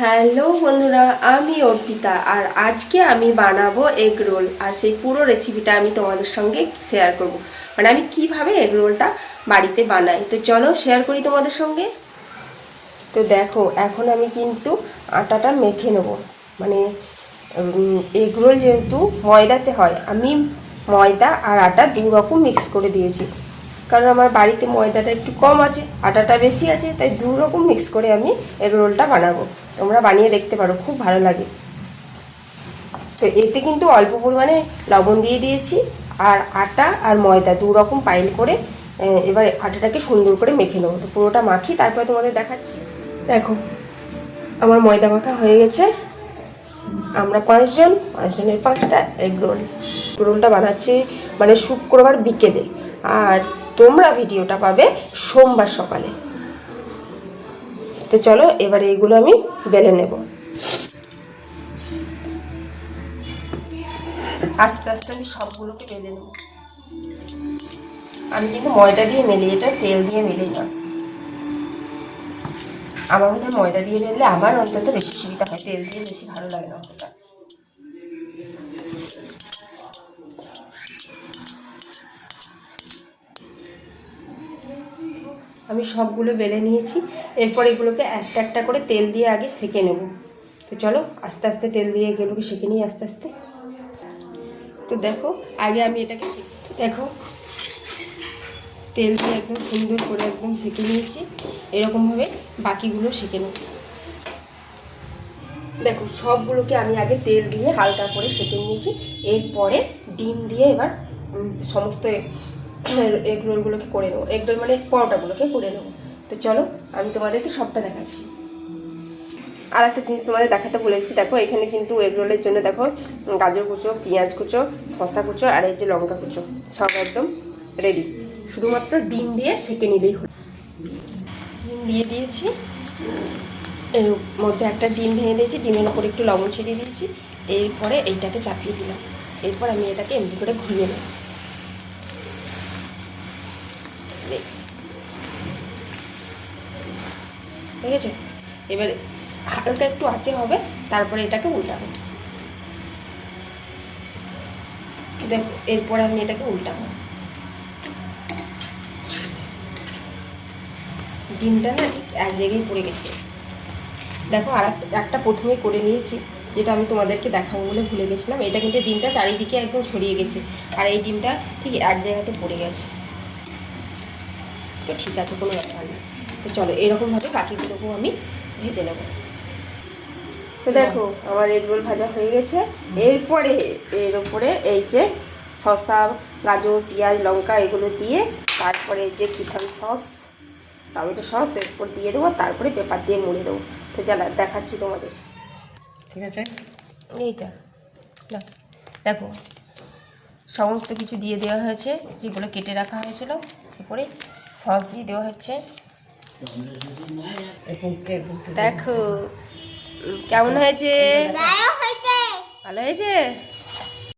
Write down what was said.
Hello বন্ধুরা, আমি অর্পিতা আর আজকে আমি বানাবো এগ রোল আর সেই পুরো রেসিপিটা আমি তোমাদের সঙ্গে শেয়ার করব। মানে আমি কীভাবে এগ রোলটা বাড়িতে বানাই? তো চলো শেয়ার করি তোমাদের সঙ্গে। তো দেখো, এখন আমি কিন্তু আটাটা মেখে নেব। মানে এগ রোল যেহেতু ময়দাতে হয়, আমি ময়দা আর আটা দু রকম মিক্স করে দিয়েছি। কারণ আমার বাড়িতে ময়দাটা একটু কম আছে, আটাটা বেশি আছে, তাই দু রকম মিক্স করে আমি এগ রোলটা বানাবো। তোমরা বানিয়ে দেখতে পারো, খুব ভালো লাগে। তো এতে কিন্তু অল্প পরিমাণে লবণ দিয়ে দিয়েছি, আর আটা আর ময়দা দু রকম পাইল করে এবার আটাটাকে সুন্দর করে মেখে নেব। তো পুরোটা মাখি, তারপরে তোমাদের দেখাচ্ছি। দেখো, আমার ময়দা মাখা হয়ে গেছে। আমরা পাঁচজন, পাঁচজনের পাঁচটা এগ রোল রোলটা বানাচ্ছি মানে শুক্রবার বিকেলে। আর তোমরা ভিডিওটা পাবে সোমবার সকালে। তো চলো, এবারে এইগুলো আমি বেলে নেব। আস্তে আস্তে আমি সবগুলোকে বেলে নেব। আমি কিন্তু ময়দা দিয়ে মেলি, এটা তেল দিয়ে মেলি না। আমার মনে হয় ময়দা দিয়ে বেললে আমার অন্তত বেশি সুবিধা হয়, তেল দিয়ে বেশি ভালো লাগে না অতটা। আমি সবগুলো বেলে নিয়েছি। এরপর এগুলোকে একটা একটা করে তেল দিয়ে আগে সেঁকে নেব। তো চলো, আস্তে আস্তে তেল দিয়ে এগুলোকে সেঁকে নিই আস্তে আস্তে। তো দেখো, আগে আমি এটাকে দেখো, তেল দিয়ে একদম সুন্দর করে একদম সেঁকে নিয়েছি। এরকমভাবে বাকিগুলো সেঁকে নেব। দেখো, সবগুলোকে আমি আগে তেল দিয়ে হালকা করে সেঁকে নিয়েছি। এরপরে ডিম দিয়ে এবার সমস্ত এগ রোলগুলোকে করে নেব। এগ রোল মানে পরোটাগুলোকে করে নেব। তো চলো, আমি তোমাদেরকে সবটা দেখাচ্ছি। আর একটা জিনিস তোমাদের দেখাতে ভুলে গেছি। দেখো, এখানে কিন্তু এগ রোলের জন্য দেখো, গাজর কুচো, পেঁয়াজ কুচো, শসা কুচো আর এই যে লঙ্কা কুচো, সব একদম রেডি শুধুমাত্র ডিম দিয়ে সেঁকে নিলেই হলো। ডিম দিয়ে দিয়েছি। এর মধ্যে একটা ডিম ভেঙে দিয়েছি, ডিমের উপর একটু লবণ ছিটিয়ে দিয়েছি। এরপরে এইটাকে চাপিয়ে দিলাম। এরপর আমি এটাকে এমনি করে ঘুরিয়ে দেখ। ঠিক আছে? এবারে হালকা একটু আঁচে হবে, তারপরে এটাকে উল্টাবো। দেখো, এরপরে আমি এটাকে উল্টাবো। ডিমটা না ঠিক এক জায়গায় পড়ে গেছে। দেখো আর একটা প্রথমে করে নিয়েছি, যেটা আমি তোমাদেরকে দেখাবো বলে ভুলে গেছিলাম। এটা কিন্তু ডিমটা চারিদিকে একদম ছড়িয়ে গেছে। আর এই ডিমটা ঠিক এক জায়গাতে পড়ে গেছে। তো ঠিক আছে কোনো ব্যাপার নেই তো চলো এরকমভাবে বাকিগুলোকেও আমি ভেজে নেব। তো দেখো আমার এগ রোল ভাজা হয়ে গেছে। এরপরে এর উপরে এই যে শসা গাজর পেঁয়াজ লঙ্কা এগুলো দিয়ে তারপরে এই যে কিষান সস টমেটো সস এরপর দিয়ে দেবো তারপরে পেপার দিয়ে মুড়ে দেবো। তো জ্বালা দেখাচ্ছি তোমাদের। ঠিক আছে? এইটা নাও, দেখো সমস্ত কিছু দিয়ে দেওয়া হয়েছে যেগুলো কেটে রাখা হয়েছিল উপরে সস দিয়ে দেওয়া হচ্ছে। দেখো কেমন হয়েছে? ভালো হয়েছে।